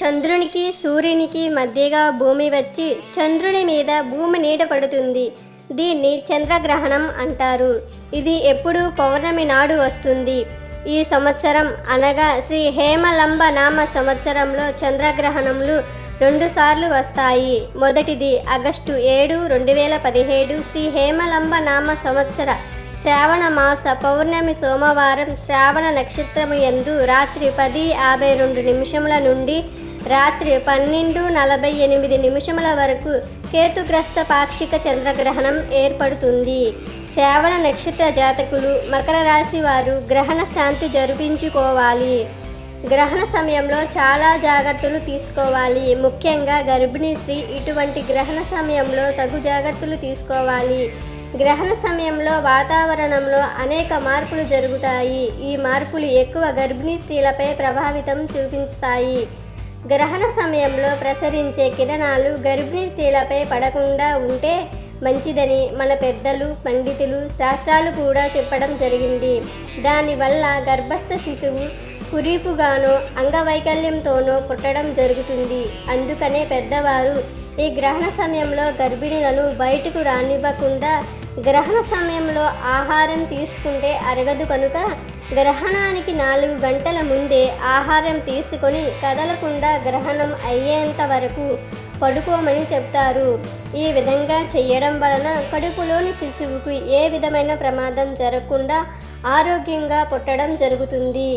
చంద్రునికి సూర్యునికి మధ్యగా భూమి వచ్చి చంద్రుని మీద భూమి నీడ పడుతుంది. దీన్ని చంద్రగ్రహణం అంటారు. ఇది ఎప్పుడు పౌర్ణమి నాడు వస్తుంది. ఈ సంవత్సరం అనగా శ్రీ హేమలంబ నామ సంవత్సరంలో చంద్రగ్రహణములు రెండుసార్లు వస్తాయి. మొదటిది ఆగస్టు ఏడు రెండు వేల పదిహేడు శ్రీ హేమలంబ నామ సంవత్సర శ్రావణ మాస పౌర్ణమి సోమవారం శ్రావణ నక్షత్రము యందు రాత్రి పది యాభై రెండు నిమిషముల నుండి రాత్రి పన్నెండు నలభై ఎనిమిది నిమిషముల వరకు కేతుగ్రస్త పాక్షిక చంద్రగ్రహణం ఏర్పడుతుంది. శ్రావణ నక్షత్ర జాతకులు మకర రాశి వారు గ్రహణ శాంతి జరిపించుకోవాలి. గ్రహణ సమయంలో చాలా జాగ్రత్తలు తీసుకోవాలి. ముఖ్యంగా గర్భిణీ స్త్రీ ఇటువంటి గ్రహణ సమయంలో తగు జాగ్రత్తలు తీసుకోవాలి. గ్రహణ సమయంలో వాతావరణంలో అనేక మార్పులు జరుగుతాయి. ఈ మార్పులు ఎక్కువ గర్భిణీ స్త్రీలపై ప్రభావితం చూపిస్తాయి. గ్రహణ సమయంలో ప్రసరించే కిరణాలు గర్భిణీ స్త్రీలపై పడకుండా ఉంటే మంచిదని మన పెద్దలు పండితులు శాస్త్రాలు కూడా చెప్పడం జరిగింది. దానివల్ల గర్భస్థ శిశువు కురీపుగానో అంగవైకల్యంతోనో పుట్టడం జరుగుతుంది. అందుకనే పెద్దవారు ఈ గ్రహణ సమయంలో గర్భిణులను బయటకు రానివ్వకుండా గ్రహణ సమయంలో ఆహారం తీసుకుంటే అరగదు కనుక గ్రహణానికి నాలుగు గంటల ముందే ఆహారం తీసుకొని కదలకుండా గ్రహణం అయ్యేంత వరకు పడుకోమని చెప్తారు. ఈ విధంగా చేయడం వలన కడుపులోని శిశువుకు ఏ విధమైన ప్రమాదం జరగకుండా ఆరోగ్యంగా పుట్టడం జరుగుతుంది.